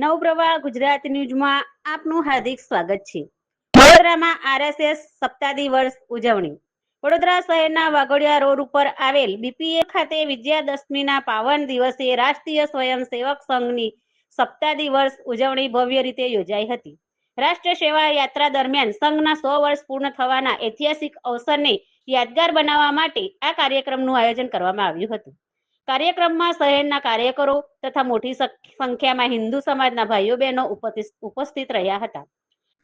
નવપ્રવાહ ગુજરાત ન્યૂઝમાં આપનું હાર્દિક સ્વાગત છે. વડોદરામાં આરએસએસ સપ્તાદી વર્ષ ઉજવણી. વડોદરા શહેરના વાઘોડિયા રોડ ઉપર આવેલ બીપીએ ખાતે વિજયાદશમીના પાવન દિવસે રાષ્ટ્રીય સ્વયંસેવક સંઘની સપ્તાદી વર્ષ ઉજવણી ભવ્ય રીતે યોજાઈ હતી. રાષ્ટ્ર સેવા યાત્રા દરમિયાન સંઘના સો વર્ષ પૂર્ણ થવાના ઐતિહાસિક અવસરને યાદગાર બનાવવા માટે આ કાર્યક્રમનું આયોજન કરવામાં આવ્યું હતું. કાર્યક્રમમાં શહેરના કાર્યકરો તથા મોટી સંખ્યામાં હિન્દુ સમાજના ભાઈઓ બહેનો ઉપસ્થિત રહ્યા હતા.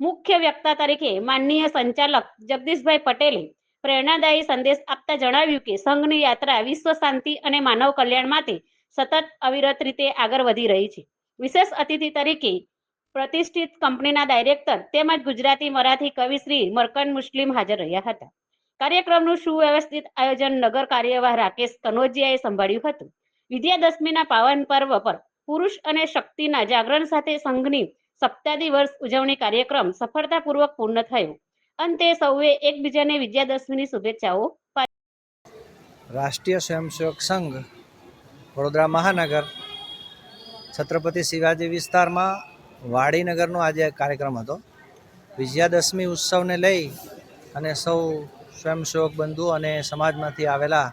મુખ્ય વક્તા તરીકે માનનીય સંચાલક જગદીશભાઈ પટેલે પ્રેરણાદાયી સંદેશ આપતા જણાવ્યું કે સંઘની યાત્રા વિશ્વ શાંતિ અને માનવ કલ્યાણ માટે સતત અવિરત રીતે આગળ વધી રહી છે. વિશેષ અતિથિ તરીકે પ્રતિષ્ઠિત કંપનીના ડાયરેક્ટર તેમજ ગુજરાતી મરાઠી કવિ શ્રી મરકન મુસ્લિમ હાજર રહ્યા હતા. કાર્યક્રમનું સુવ્યવસ્થિત આયોજન નગર કાર્યવાહ રાકેશ કનોજિયાએ સંભાળ્યું હતું. વિજયાદશમીના પાવન પર્વ પર પુરુષ અને શક્તિના જાગરણ સાથે સંઘની સપ્તાદી વર્ષ ઉજવણી કાર્યક્રમ સફળતાપૂર્વક પૂર્ણ થયો. અંતે સૌએ એકબીજાને વિજયાદશમીની શુભેચ્છાઓ રાષ્ટ્રીય સ્વયંસેવક સંઘ, વડોદરા મહાનગર, છત્રપતિ શિવાજી વિસ્તારમાં વાડીનગરનો આજે કાર્યક્રમ હતો. વિજયાદશમી ઉત્સવને લઈ અને સૌ સ્વયંસેવક બંધુ અને સમાજમાંથી આવેલા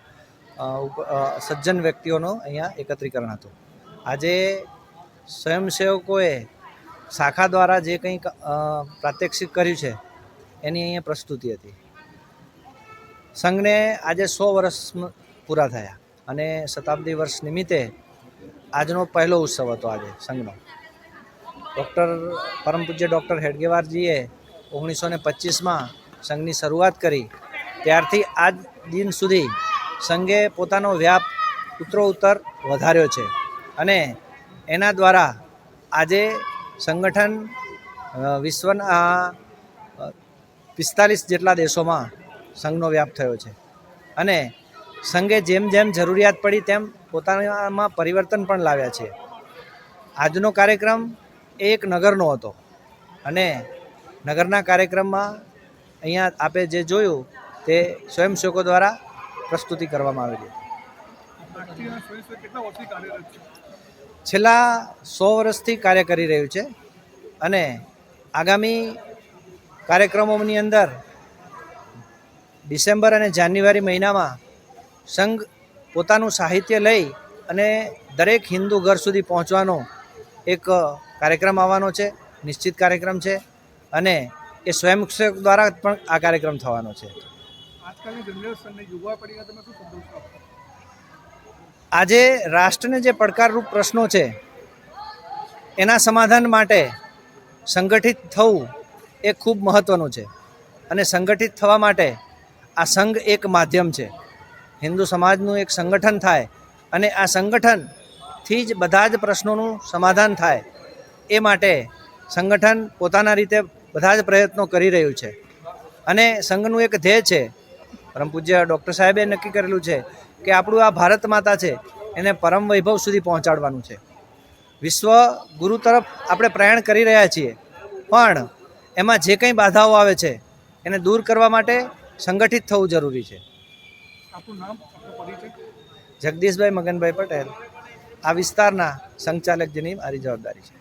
સજ્જન વ્યક્તિઓનું અહીંયા એકત્રીકરણ હતું. આજે સ્વયંસેવકોએ શાખા દ્વારા જે કંઈક અ, પ્રાત્યક્ષિક કર્યું છે એની અહીંયા પ્રસ્તુતિ હતી. સંઘને આજે સો વર્ષ પૂરા થયા અને શતાબ્દી વર્ષ નિમિત્તે આજનો પહેલો ઉત્સવ હતો આજે સંઘનો. ડૉક્ટર પરમ પૂજ્ય ડૉક્ટર હેડગેવારજીએ ઓગણીસો ને પચીસમાં સંઘની શરૂઆત કરી ત્યારથી આજ દિન સુધી સંઘે પોતાનો વ્યાપ ઉત્તરોત્તર વધાર્યો છે અને એના દ્વારા આજે સંગઠન વિશ્વના પિસ્તાલીસ જેટલા દેશોમાં સંઘનો વ્યાપ થયો છે. અને સંઘે જેમ જેમ જરૂરિયાત પડી તેમ પોતાનામાં પરિવર્તન પણ લાવ્યા છે. આજનો કાર્યક્રમ એક નગરનો હતો. અને નગરના કાર્યક્રમમાં અહીંયા આપે જે જોયું તે સ્વયંસેવકો દ્વારા પ્રસ્તુતિ કરવામાં આવેલી છેલ્લા સો વર્ષથી કાર્ય કરી રહ્યું છે અને આગામી કાર્યક્રમોની અંદર ડિસેમ્બર અને જાન્યુઆરી મહિનામાં સંઘ પોતાનું સાહિત્ય લઈ અને દરેક હિન્દુ ઘર સુધી પહોંચવાનો એક કાર્યક્રમ આવવાનો છે, નિશ્ચિત કાર્યક્રમ છે અને એ સ્વયંસેવક દ્વારા પણ આ કાર્યક્રમ થવાનો છે. આજકાલની જનરેશનને યુવા પેઢીને તમે શું સંદેશ આજે રાષ્ટ્રને જે પડકારરૂપ પ્રશ્નો છે, એના સમાધાન માટે સંગઠિત થવું એ ખૂબ મહત્ત્વનું છે. અને સંગઠિત થવા માટે આ સંઘ એક માધ્યમ છે. હિન્દુ સમાજનું એક સંગઠન થાય અને આ સંગઠનથી જ બધા જ પ્રશ્નોનું સમાધાન થાય એ માટે સંગઠન પોતાના રીતે બધા જ પ્રયત્નો કરી રહ્યું છે. અને સંઘનું એક ધ્યેય છે પરમ પૂજ્ય ડૉક્ટર સાહેબે નક્કી કરેલું છે કે આપણું આ ભારત માતા છે એને પરમ વૈભવ સુધી પહોંચાડવાનું છે. વિશ્વ ગુરુ તરફ આપણે પ્રયાણ કરી રહ્યા છીએ પણ એમાં જે કંઈ બાધાઓ આવે છે એને દૂર કરવા માટે સંગઠિત થવું જરૂરી છે. આપણું નામ આપણો જગદીશભાઈ મગનભાઈ પટેલ. આ વિસ્તારના સંચાલક જેની મારી જવાબદારી છે.